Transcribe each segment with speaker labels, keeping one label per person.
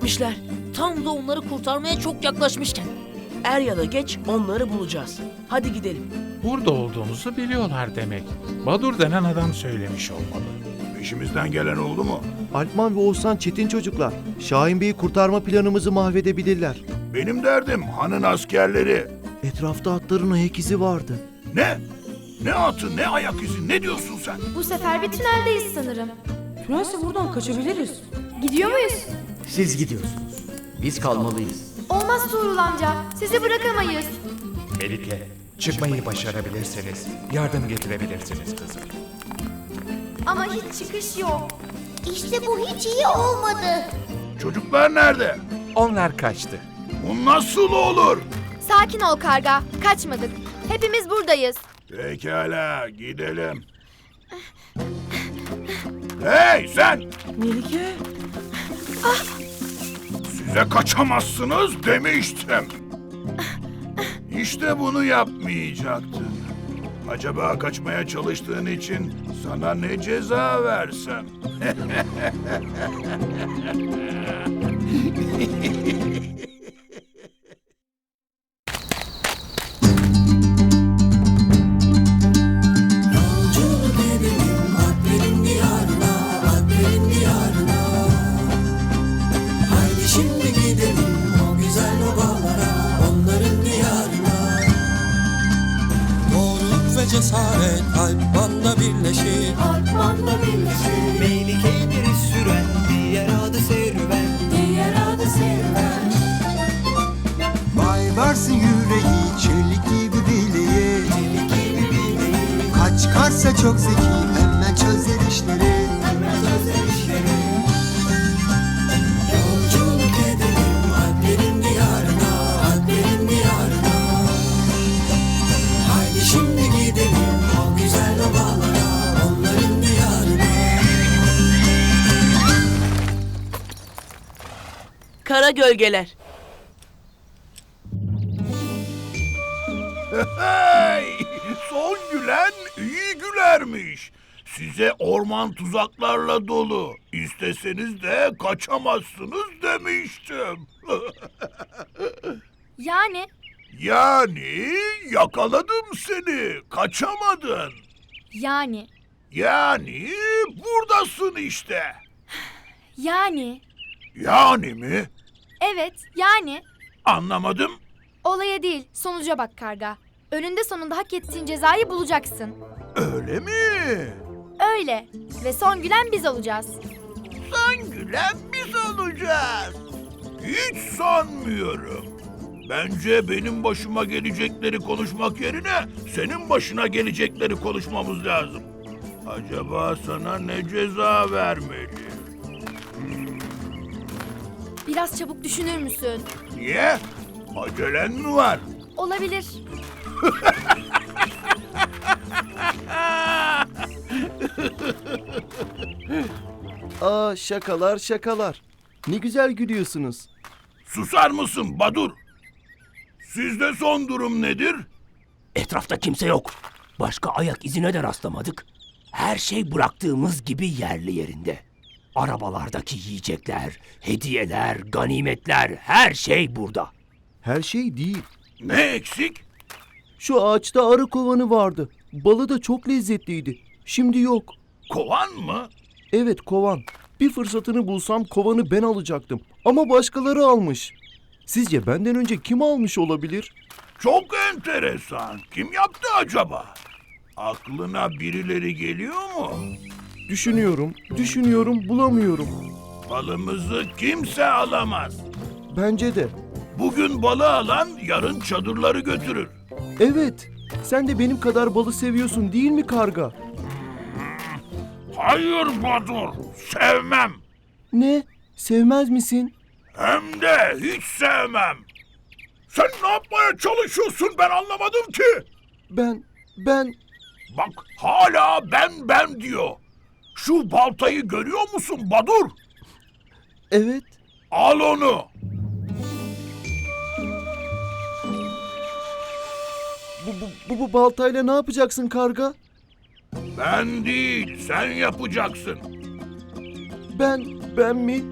Speaker 1: gitmişler. Tam da onları kurtarmaya çok yaklaşmışken.
Speaker 2: Er ya da geç onları bulacağız. Hadi gidelim.
Speaker 3: Burada olduğumuzu biliyorlar demek. Badur denen adam söylemiş olmalı.
Speaker 4: Peşimizden gelen oldu mu?
Speaker 5: Alpman ve Oğuzhan çetin çocuklar. Şahin Bey'i kurtarma planımızı mahvedebilirler.
Speaker 4: Benim derdim hanın askerleri.
Speaker 5: Etrafta atların ayak izi vardı.
Speaker 4: Ne? Ne atı ne ayak izi ne diyorsun sen?
Speaker 6: Bu sefer bir tüneldeyiz sanırım.
Speaker 7: Tünelse buradan kaçabiliriz.
Speaker 6: Gidiyor muyuz?
Speaker 8: Siz gidiyorsunuz. Biz kalmalıyız.
Speaker 6: Olmaz Tuğrul amca. Sizi bırakamayız.
Speaker 9: Melike, çıkmayı başarabilirseniz yardım getirebilirsiniz kızım.
Speaker 6: Ama hiç çıkış yok.
Speaker 10: İşte bu hiç iyi olmadı.
Speaker 4: Çocuklar nerede?
Speaker 9: Onlar kaçtı.
Speaker 4: Bu nasıl olur?
Speaker 6: Sakin ol karga. Kaçmadık. Hepimiz buradayız.
Speaker 4: Pekala gidelim. Hey sen!
Speaker 2: Melike.
Speaker 4: Size kaçamazsınız demiştim. İşte bunu yapmayacaktın. Acaba kaçmaya çalıştığın için sana ne ceza versem?
Speaker 11: çok zeki hemen çözer işleri Hemen çözer işleri Yolculuk edelim Alplerin diyarına Alplerin diyarına Haydi şimdi gidelim o güzel obalara Onların diyarına
Speaker 2: Kara gölgeler.
Speaker 4: Hey! Son gülen gülermiş. Size orman tuzaklarla dolu. İsteseniz de kaçamazsınız demiştim.
Speaker 6: Yani
Speaker 4: yani yakaladım seni. Kaçamadın.
Speaker 6: yani
Speaker 4: Yani buradasın işte.
Speaker 6: yani
Speaker 4: Yani mi?
Speaker 6: evet yani
Speaker 4: Anlamadım.
Speaker 6: olaya değil sonuca bak karga. Önünde sonunda hak ettiğin cezayı bulacaksın.
Speaker 4: Öyle mi?
Speaker 6: Öyle. Ve son gülen biz olacağız.
Speaker 4: Son gülen biz olacağız. Hiç sanmıyorum. Bence benim başıma gelecekleri konuşmak yerine senin başına gelecekleri konuşmamız lazım. Acaba sana ne ceza vermeli?
Speaker 6: Biraz çabuk düşünür müsün?
Speaker 4: Niye? Acelen mi var?
Speaker 6: Olabilir.
Speaker 5: Aa şakalar şakalar. Ne güzel gülüyorsunuz.
Speaker 4: Susar mısın Badur? Sizde son durum nedir?
Speaker 12: Etrafta kimse yok. Başka ayak izine de rastlamadık. Her şey bıraktığımız gibi yerli yerinde. Arabalardaki yiyecekler, hediyeler, ganimetler her şey burada.
Speaker 5: Her şey değil.
Speaker 4: Ne eksik?
Speaker 5: Şu ağaçta arı kovanı vardı. Balı da çok lezzetliydi. Şimdi yok.
Speaker 4: Kovan mı?
Speaker 5: Evet kovan. Bir fırsatını bulsam kovanı ben alacaktım. Ama başkaları almış. Sizce benden önce kim almış olabilir?
Speaker 4: Çok enteresan. Kim yaptı acaba? Aklına birileri geliyor mu?
Speaker 5: Düşünüyorum, düşünüyorum, bulamıyorum.
Speaker 4: Balımızı kimse alamaz.
Speaker 5: Bence de.
Speaker 4: Bugün balı alan yarın çadırları götürür.
Speaker 5: Evet. Sen de benim kadar balı seviyorsun değil mi karga?
Speaker 4: Hayır Badur, sevmem.
Speaker 5: Ne? Sevmez misin?
Speaker 4: Hem de hiç sevmem. Sen ne yapmaya çalışıyorsun ben anlamadım ki.
Speaker 5: Ben, ben...
Speaker 4: Bak hala ben ben diyor. Şu baltayı görüyor musun Badur?
Speaker 5: Evet.
Speaker 4: Al onu.
Speaker 5: bu, bu, bu baltayla ne yapacaksın karga?
Speaker 4: Ben değil, sen yapacaksın.
Speaker 5: Ben, ben mi?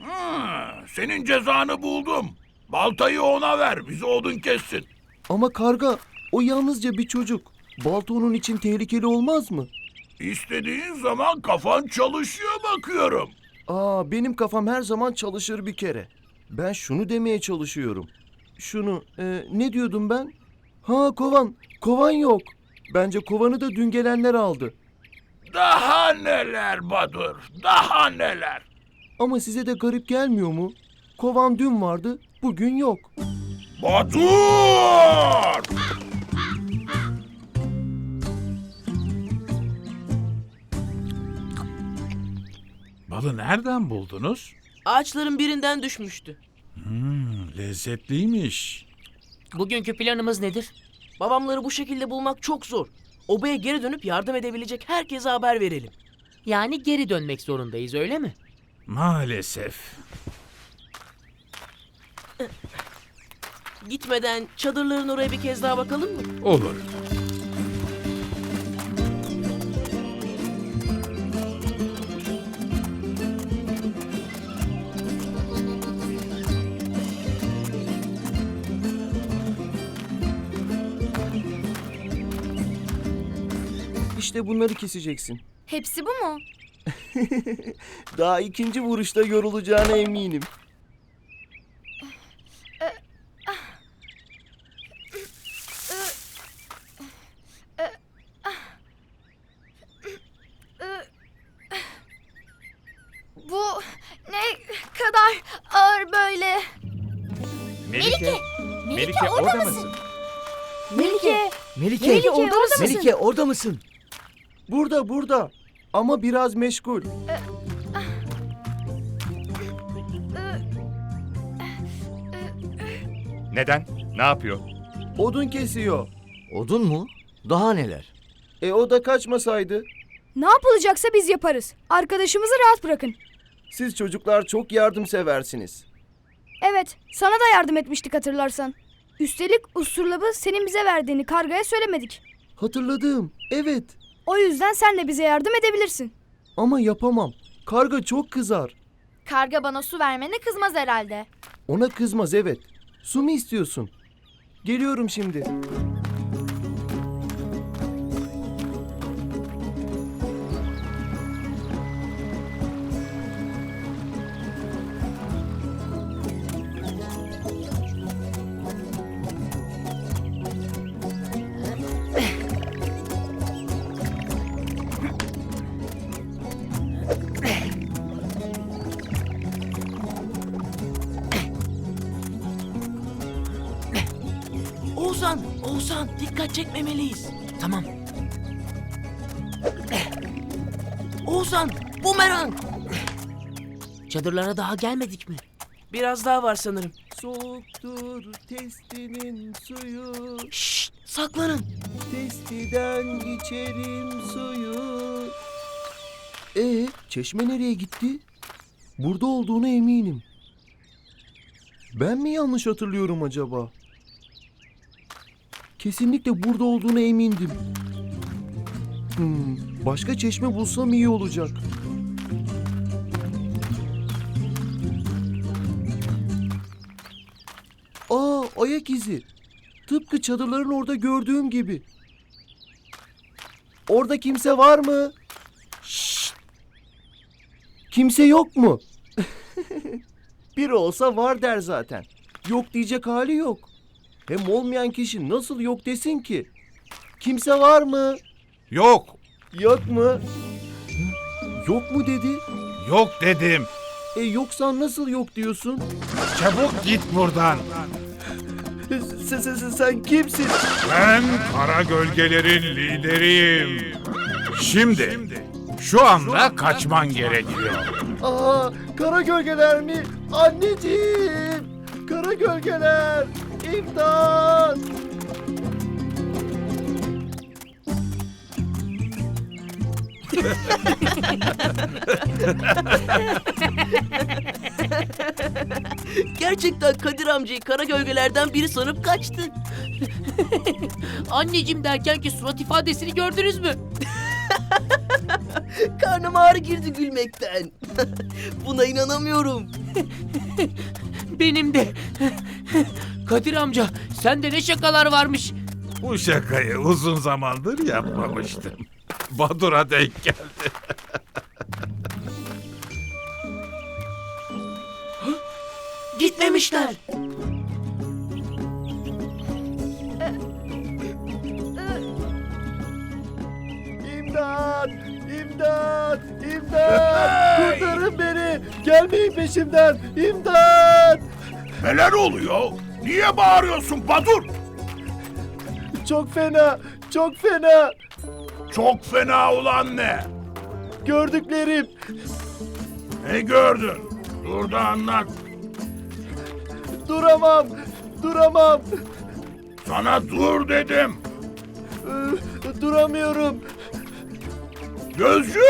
Speaker 4: Hmm, senin cezanı buldum. Baltayı ona ver, bizi odun kessin.
Speaker 5: Ama karga, o yalnızca bir çocuk. Balta onun için tehlikeli olmaz mı?
Speaker 4: İstediğin zaman kafan çalışıyor bakıyorum.
Speaker 5: Aa, benim kafam her zaman çalışır bir kere. Ben şunu demeye çalışıyorum. Şunu e, ne diyordum ben? Ha kovan. Kovan yok. Bence kovanı da dün gelenler aldı.
Speaker 4: Daha neler Badur, daha neler.
Speaker 5: Ama size de garip gelmiyor mu? Kovan dün vardı, bugün yok.
Speaker 4: Badur!
Speaker 3: Balı nereden buldunuz?
Speaker 2: Ağaçların birinden düşmüştü.
Speaker 3: Hmm, lezzetliymiş.
Speaker 1: Bugünkü planımız nedir?
Speaker 2: Babamları bu şekilde bulmak çok zor. Obaya geri dönüp yardım edebilecek herkese haber verelim.
Speaker 1: Yani geri dönmek zorundayız öyle mi?
Speaker 3: Maalesef.
Speaker 2: Gitmeden çadırların oraya bir kez daha bakalım mı?
Speaker 3: Olur.
Speaker 5: İşte bunları keseceksin.
Speaker 6: Hepsi bu mu?
Speaker 5: Daha ikinci vuruşta yorulacağına eminim.
Speaker 6: Bu ne kadar ağır böyle.
Speaker 9: Melike. Melike, orada mısın?
Speaker 6: Melike.
Speaker 2: Melike,
Speaker 6: Melike orada mısın?
Speaker 2: Melike orada mısın?
Speaker 5: Burada, burada. Ama biraz meşgul.
Speaker 9: Neden? Ne yapıyor?
Speaker 5: Odun kesiyor.
Speaker 2: Odun mu? Daha neler?
Speaker 5: E o da kaçmasaydı.
Speaker 6: Ne yapılacaksa biz yaparız. Arkadaşımızı rahat bırakın.
Speaker 5: Siz çocuklar çok yardımseversiniz.
Speaker 6: Evet, sana da yardım etmiştik hatırlarsan. Üstelik usturlabı senin bize verdiğini kargaya söylemedik.
Speaker 5: Hatırladım. Evet.
Speaker 6: O yüzden sen de bize yardım edebilirsin.
Speaker 5: Ama yapamam. Karga çok kızar.
Speaker 6: Karga bana su vermene kızmaz herhalde.
Speaker 5: Ona kızmaz evet. Su mu istiyorsun? Geliyorum şimdi.
Speaker 2: Dikkat çekmemeliyiz.
Speaker 1: Tamam.
Speaker 2: Oğuzhan, bumerang.
Speaker 1: Çadırlara daha gelmedik mi?
Speaker 2: Biraz daha var sanırım.
Speaker 5: Soğuktur testinin suyu.
Speaker 2: Şşt, saklanın.
Speaker 5: Testiden içerim suyu. E çeşme nereye gitti? Burada olduğuna eminim. Ben mi yanlış hatırlıyorum acaba? Kesinlikle burada olduğuna emindim. Hmm, başka çeşme bulsam iyi olacak. Aa, ayak izi. Tıpkı çadırların orada gördüğüm gibi. Orada kimse var mı? Şşt! Kimse yok mu? Biri olsa var der zaten. Yok diyecek hali yok. Hem olmayan kişi nasıl yok desin ki? Kimse var mı?
Speaker 3: Yok,
Speaker 5: Yok mu? Yok mu dedi?
Speaker 3: yok dedim.
Speaker 5: E yoksan nasıl yok diyorsun?
Speaker 3: Çabuk git buradan.
Speaker 5: Sen, sen, sen, sen kimsin?
Speaker 3: Ben kara gölgelerin lideriyim. Şimdi, şu anda kaçman gerekiyor.
Speaker 5: Aa, kara gölgeler mi? Anneciğim! Kara gölgeler! İmdat!
Speaker 2: Gerçekten Kadir amcayı kara gölgelerden biri sanıp kaçtı.
Speaker 1: Anneciğim derken ki surat ifadesini gördünüz mü?
Speaker 2: Karnım ağrı girdi gülmekten. Buna inanamıyorum.
Speaker 1: Benim de. Kadir amca sende ne şakalar varmış.
Speaker 3: Bu şakayı uzun zamandır yapmamıştım. Badur'a denk geldi.
Speaker 2: Gitmemişler.
Speaker 5: İmdat! İmdat! İmdat! Kurtarın beni! Gelmeyin peşimden! İmdat!
Speaker 4: Neler oluyor? Niye bağırıyorsun Badur?
Speaker 5: Çok fena! Çok fena!
Speaker 4: Çok fena olan ne?
Speaker 5: Gördüklerim!
Speaker 4: Ne gördün? Dur da anlat.
Speaker 5: Duramam! Duramam!
Speaker 4: Sana dur dedim.
Speaker 5: Ee, Duramıyorum!
Speaker 4: Gözcü!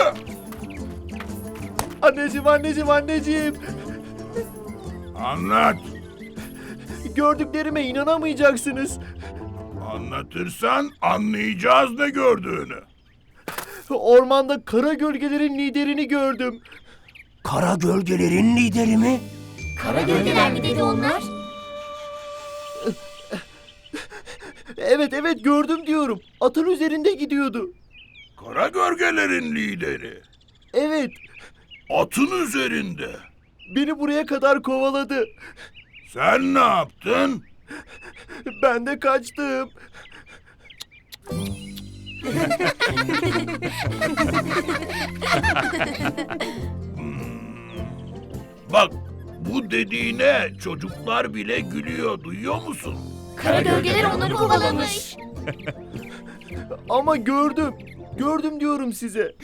Speaker 5: Anneciğim, anneciğim, anneciğim!
Speaker 4: Anlat.
Speaker 5: Gördüklerime inanamayacaksınız.
Speaker 4: Anlatırsan anlayacağız ne gördüğünü.
Speaker 5: Ormanda kara gölgelerin liderini gördüm.
Speaker 12: Kara gölgelerin lideri mi?
Speaker 10: Kara gölgeler mi dedi onlar?
Speaker 5: Evet evet gördüm diyorum. Atın üzerinde gidiyordu.
Speaker 4: Kara gölgelerin lideri.
Speaker 5: Evet
Speaker 4: Atın üzerinde.
Speaker 5: beni buraya kadar kovaladı.
Speaker 4: Sen ne yaptın?
Speaker 5: Ben de kaçtım.
Speaker 4: Bak bu dediğine çocuklar bile gülüyor duyuyor musun?
Speaker 10: Kara gölgeler onları kovalamış.
Speaker 5: Ama gördüm. Gördüm diyorum size.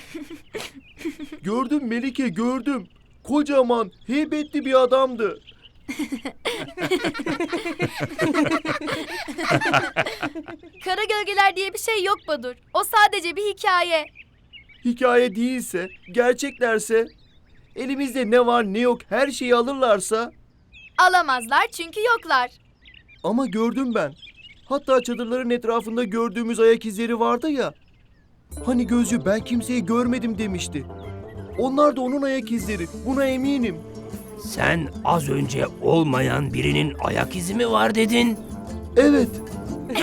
Speaker 5: gördüm Melike gördüm. Kocaman, heybetli bir adamdı.
Speaker 6: Kara gölgeler diye bir şey yok Badur. O sadece bir hikaye.
Speaker 5: Hikaye değilse, gerçeklerse, elimizde ne var ne yok her şeyi alırlarsa
Speaker 6: Alamazlar çünkü yoklar.
Speaker 5: ama gördüm ben. Hatta çadırların etrafında gördüğümüz ayak izleri vardı ya. Hani gözcü ben kimseyi görmedim demişti. Onlar da onun ayak izleri. Buna eminim.
Speaker 12: Sen az önce olmayan birinin ayak izi mi var dedin?
Speaker 5: Evet.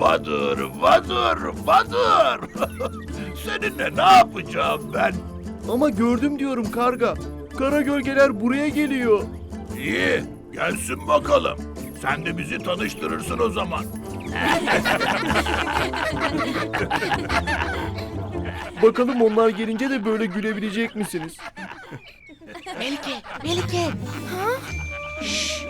Speaker 4: Badur, Badur, Badur. Seninle ne yapacağım ben?
Speaker 5: Ama gördüm diyorum karga. Kara gölgeler buraya geliyor.
Speaker 4: İyi, gelsin bakalım. Sen de bizi tanıştırırsın o zaman.
Speaker 5: Bakalım onlar gelince de böyle gülebilecek misiniz?
Speaker 2: Melike, Melike.
Speaker 1: Şşş,